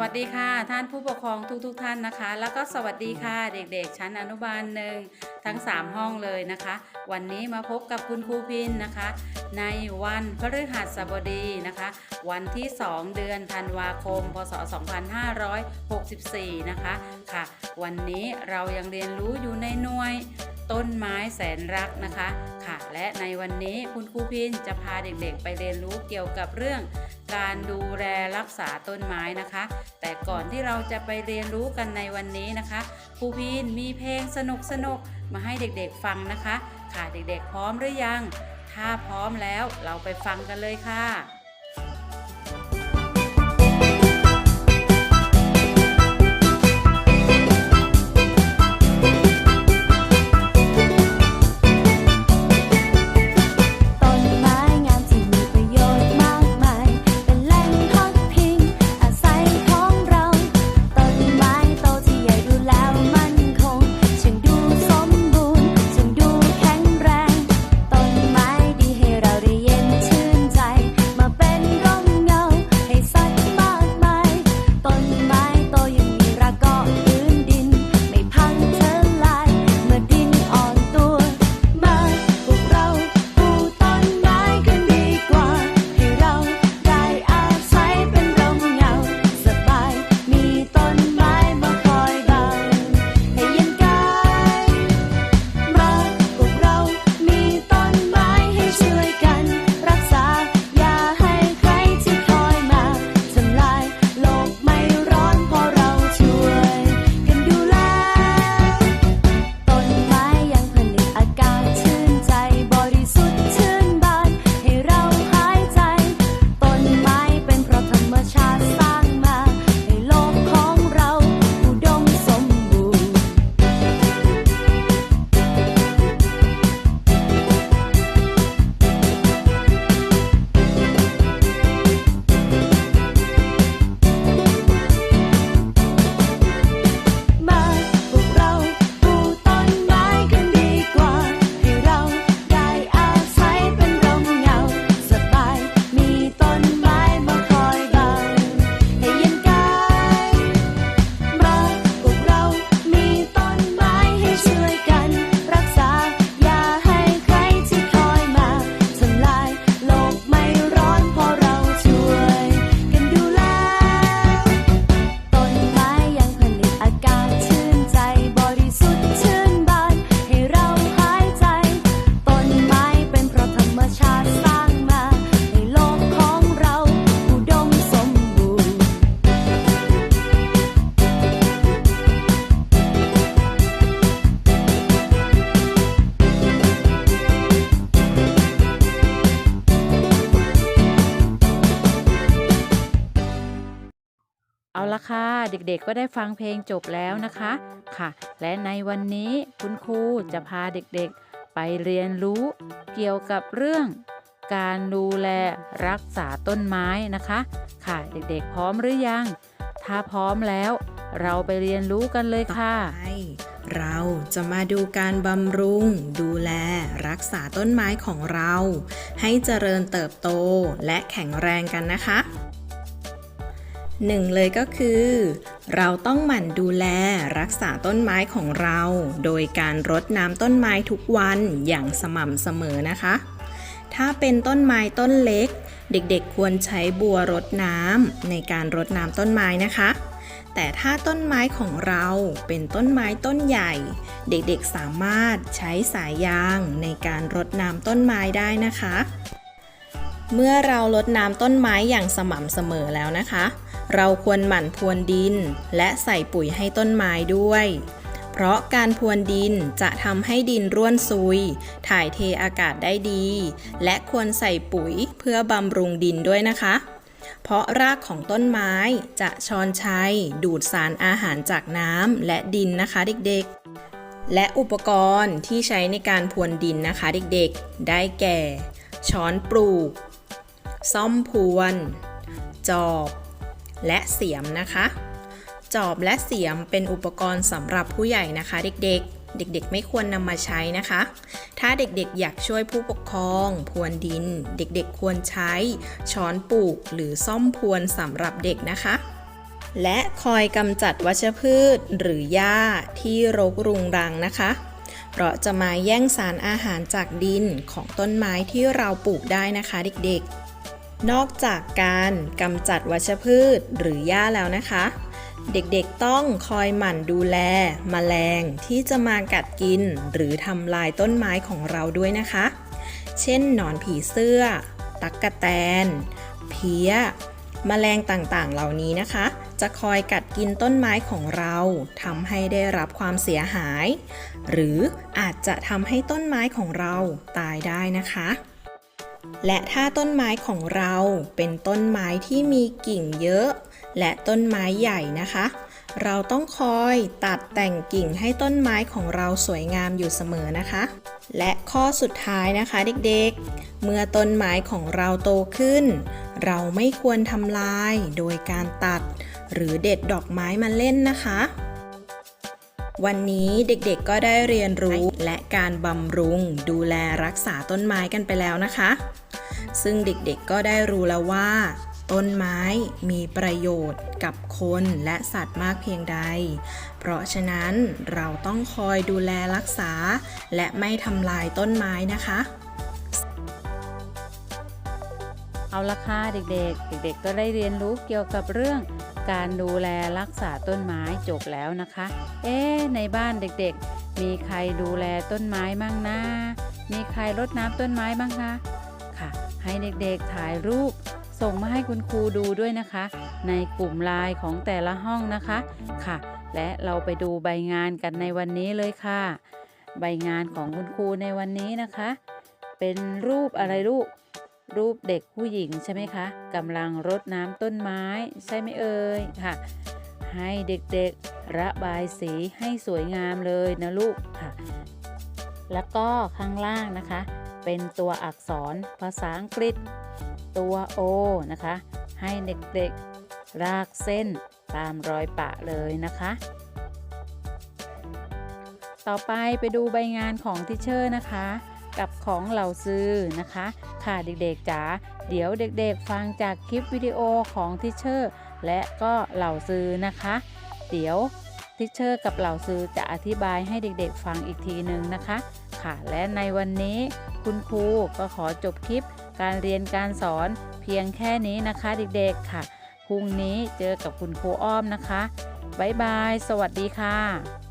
วัสดีค่ะ ท่านผู้ปกครองทุกๆทท่านนะคะ แล้วก็สวัสดีค่ะเด็กๆ ชั้นอนุบาลหนึ่งทั้ง 3 ห้องเลยนะคะ วันนี้มาพบกับคุณครูพินนะคะ ในวันพฤหัสบดีนะคะ วันที่ 2 เดือนธันวาคม พศ 2564 นะคะค่ะ วันนี้เรายังเรียนรู้อยู่ในหน่วย ต้นไม้แสนรักนะคะค่ะ และในวันนี้คุณครูพินจะพาเด็กๆ ไปเรียนรู้เกี่ยวกับเรื่อง การดูแลรักษาต้นไม้นะคะ แต่ก่อนที่เราจะไปเรียนรู้กันในวันนี้นะคะครูพินมีเพลงสนุกๆมาให้เด็กๆฟังนะคะ ค่ะเด็กๆ พร้อมหรือยัง ถ้าพร้อมแล้วเราไปฟังกันเลยค่ะ ละค่ะ เด็กๆก็ได้ฟังเพลงจบแล้วนะคะค่ะ และในวันนี้คุณครูจะพาเด็กๆ ไปเรียนรู้เกี่ยวกับเรื่อง การดูแลรักษาต้นไม้นะคะ ค่ะเด็กๆพร้อมหรือยัง ถ้าพร้อมแล้ว เราไปเรียนรู้กันเลยค่ะเราจะมาดูการบำรุง ดูแล รักษาต้นไม้ของเรา ให้เจริญเติบโตและแข็งแรงกันนะคะ หนึ่งเลยก็คือ เราต้องหมั่นดูแลรักษาต้นไม้ของเรา โดยการรดน้ำต้นไม้ทุกวันอย่างสม่ำเสมอนะคะ ถ้าเป็นต้นไม้ต้นเล็ก เด็กๆควรใช้บัวรดน้ำในการรดน้ำต้นไม้นะคะ แต่ถ้าต้นไม้ของเราเป็นต้นไม้ต้นใหญ่ เด็กๆสามารถใช้สายยางในการรดน้ำต้นไม้ได้นะคะ เมื่อเรารดน้ำต้นไม้อย่างสม่ำเสมอแล้วนะคะ เราควรหมั่นพรวนดิน และใส่ปุ๋ยให้ต้นไม้ด้วย เพราะการพรวนดินจะทำให้ดินร่วนซุย ถ่ายเทอากาศได้ดี และควรใส่ปุ๋ยเพื่อบำรุงดินด้วยนะคะ เพราะรากของต้นไม้จะชอนชัย ดูดสารอาหารจากน้ำและดินนะคะเด็กๆ และอุปกรณ์ที่ใช้ในการพรวนดินนะคะเด็กๆ ได้แก่ ช้อนปลูก ซ่อมพรวน จอบ และเสียมนะคะ จอบและเสียมเป็นอุปกรณ์สำหรับผู้ใหญ่นะคะ เด็กๆ เด็กๆ ไม่ควรนำมาใช้นะคะ ถ้าเด็กๆ อยากช่วยผู้ปกครอง พรวนดิน เด็กๆ ควรใช้ ช้อนปลูกหรือซ่อมพรวนสำหรับเด็กนะคะและคอยกำจัดวัชพืชหรือหญ้าที่รกรุงรังนะคะ เพราะจะมาแย่งสารอาหารจากดินของต้นไม้ที่เราปลูกได้นะคะเด็กๆ นอกจากการกำจัดวัชพืชหรือหญ้าแล้วนะคะ เด็กๆต้องคอยหมั่นดูแลแมลงที่จะมากัดกินหรือทำลายต้นไม้ของเราด้วยนะคะ เช่นหนอนผีเสื้อ ตั๊กกะแตน เพี้ยแมลงต่างๆ เหล่านี้นะคะ จะคอยกัดกินต้นไม้ของเราทำให้ได้รับความเสียหาย หรืออาจจะทำให้ต้นไม้ของเราตายได้นะคะ และถ้าต้นไม้ของเราเป็นต้นไม้ที่มีกิ่งเยอะ และต้นไม้ใหญ่นะคะ เราต้องคอยตัดแต่งกิ่งให้ต้นไม้ของเราสวยงามอยู่เสมอนะคะ และข้อสุดท้ายนะคะเด็กๆ เมื่อต้นไม้ของเราโตขึ้น เราไม่ควรทำลายโดยการตัด หรือเด็ดดอกไม้มาเล่นนะคะ วันนี้เด็กๆก็ได้เรียนรู้และการบำรุงดูแลรักษาต้นไม้กันไปแล้วนะคะ ซึ่งเด็กๆก็ได้รู้แล้วว่า ต้นไม้มีประโยชน์กับคนและสัตว์มากเพียงใด เพราะฉะนั้นเราต้องคอยดูแลรักษา และไม่ทำลายต้นไม้นะคะเอาละค่ะเด็กๆ เด็กๆ ก็ได้เรียนรู้เกี่ยวกับเรื่อง การดูแลรักษาต้นไม้จบแล้วนะคะ เอ๊ในบ้านเด็กๆ มีใครดูแลต้นไม้บ้างนะมีใครรดน้ำต้นไม้บ้างคะค่ะ ให้เด็กๆถ่ายรูป ส่งมาให้คุณครูดูด้วยนะคะ ในกลุ่มไลน์ของแต่ละห้องนะคะค่ะ และเราไปดูใบงานกันในวันนี้เลยค่ะ ใบงานของคุณครูในวันนี้นะคะ เป็นรูปอะไรลูก รูปเด็กผู้หญิงใช่ไหมคะกำลังรดน้ำต้นไม้ใช่ไหมเอ่ยค่ะ ให้เด็กๆระบายสีให้สวยงามเลยนะลูกค่ะ แล้วก็ข้างล่างนะคะ เป็นตัวอักษรภาษาอังกฤษ ตัว O นะคะ ให้เด็กๆรากเส้นตามรอยปะเลยนะคะ ต่อไปไปดูใบงานของทิเชอร์นะคะ กับของเหล่าซื้อนะคะ ค่ะเด็กๆจ๋าเดี๋ยวเด็กๆฟังจากคลิปวิดีโอของทิเชอร์และก็เหล่าซื้อนะคะ เดี๋ยวทิเชอร์กับเหล่าซื้อจะอธิบายให้เด็กๆฟังอีกทีหนึ่งนะคะ ค่ะและในวันนี้คุณครูก็ขอจบคลิปการเรียนการสอนเพียงแค่นี้นะคะเด็กๆค่ะพรุ่งนี้เจอกับคุณครูอ้อมนะคะบ๊ายบาย สวัสดีค่ะ